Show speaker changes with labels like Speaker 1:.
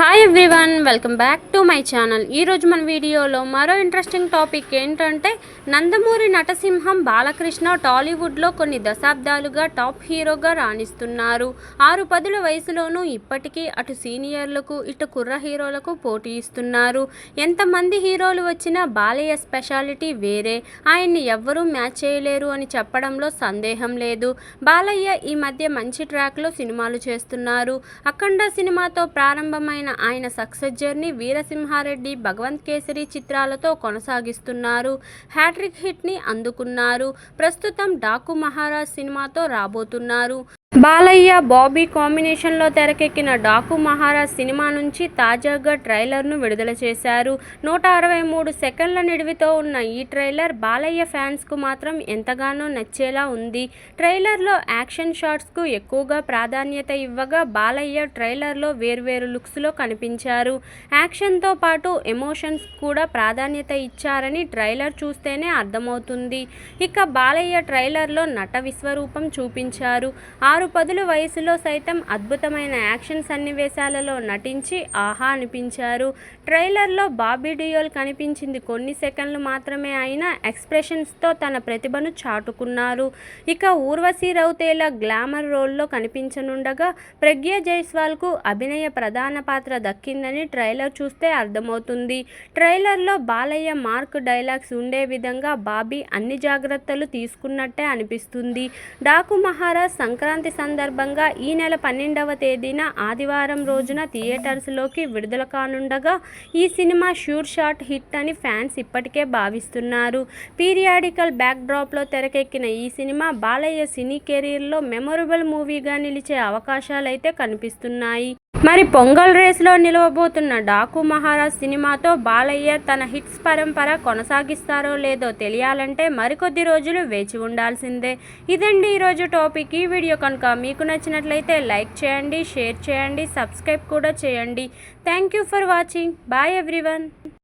Speaker 1: Hi hi everyone welcome back to my channel ఈరోజు మన వీడియోలో మరో ఇంట్రెస్టింగ్ టాపిక్ ఏంటంటే నందమూరి నటసింహం బాలకృష్ణ టాలీవుడ్లో కొన్ని దశాబ్దాలుగా టాప్ హీరోగా రాణిస్తున్నారు. ఆరు పదుల వయసులోనూ ఇప్పటికీ అటు సీనియర్లకు ఇటు కుర్ర హీరోలకు పోటీ ఇస్తున్నారు. ఎంతమంది హీరోలు వచ్చినా బాలయ్య స్పెషాలిటీ వేరే. ఆయన్ని ఎవ్వరూ మ్యాచ్ చేయలేరు అని చెప్పడంలో సందేహం లేదు. బాలయ్య ఈ మధ్య మంచి ట్రాక్లో సినిమాలు చేస్తున్నారు. అఖండ సినిమాతో ప్రారంభమైన ఆయన సక్సెస్ జర్నీ వీరసింహారెడ్డి భగవంత్ కేసరి చిత్రాలతో కొనసాగిస్తున్నారు. హ్యాట్రిక్ హిట్ని అందుకున్నారు. ప్రస్తుతం డాకు మహారాజ్ సినిమాతో రాబోతున్నారు. బాలయ్య బాబీ కాంబినేషన్లో తెరకెక్కిన డాకు మహారాజ్ సినిమా నుంచి తాజాగా ట్రైలర్ను విడుదల చేశారు. నూట అరవై మూడు సెకండ్ల నిడివితో ఉన్న ఈ ట్రైలర్ బాలయ్య ఫ్యాన్స్కు మాత్రం ఎంతగానో నచ్చేలా ఉంది. ట్రైలర్లో యాక్షన్ షాట్స్కు ఎక్కువగా ప్రాధాన్యత ఇవ్వగా బాలయ్య ట్రైలర్లో వేర్వేరు లుక్స్లో కనిపించారు. యాక్షన్తో పాటు ఎమోషన్స్ కూడా ప్రాధాన్యత ఇచ్చారని ట్రైలర్ చూస్తేనే అర్థమవుతుంది. ఇక బాలయ్య ట్రైలర్లో నట విశ్వరూపం చూపించారు. ఆరు పదుల వయసులో సైతం అద్భుతమైన యాక్షన్ సన్నివేశాలలో నటించి ఆహా అనిపించారు. ట్రైలర్లో బాబీ డియోల్ కనిపించింది కొన్ని సెకండ్లు మాత్రమే అయినా ఎక్స్ప్రెషన్స్తో తన ప్రతిభను చాటుకున్నారు. ఇక ఊర్వశీ రౌతేల గ్లామర్ రోల్లో కనిపించనుండగా ప్రజ్ఞ జైస్వాల్కు అభినయ ప్రధాన పాత్ర దక్కిందని ట్రైలర్ చూస్తే అర్థమవుతుంది. ట్రైలర్లో బాలయ్య మార్క్ డైలాగ్స్ ఉండే విధంగా బాబీ అన్ని జాగ్రత్తలు తీసుకున్నట్టే అనిపిస్తుంది. డాకు మహారాజ్ సంక్రాంతి సందర్భంగా ఈ నెల పన్నెండవ తేదీన ఆదివారం రోజున థియేటర్స్లోకి విడుదల కానుండగా ఈ సినిమా షూర్ షాట్ హిట్ అని ఫ్యాన్స్ ఇప్పటికే భావిస్తున్నారు. పీరియాడికల్ బ్యాక్డ్రాప్లో తెరకెక్కిన ఈ సినిమా బాలయ్య సినీ కెరీర్లో మెమొరబుల్ మూవీగా నిలిచే అవకాశాలైతే కనిపిస్తున్నాయి. మరి పొంగల్ రేస్లో నిలవబోతున్న డాకు మహారాజ్ సినిమాతో బాలయ్య తన హిట్స్ పరంపర కొనసాగిస్తారో లేదో తెలియాలంటే మరికొద్ది రోజులు వేచి ఉండాల్సిందే. ఇదండి ఈరోజు టాపిక్. ఈ వీడియో కనుక మీకు నచ్చినట్లయితే లైక్ చేయండి షేర్ చేయండి సబ్స్క్రైబ్ కూడా చేయండి. Thank you for watching. Bye everyone.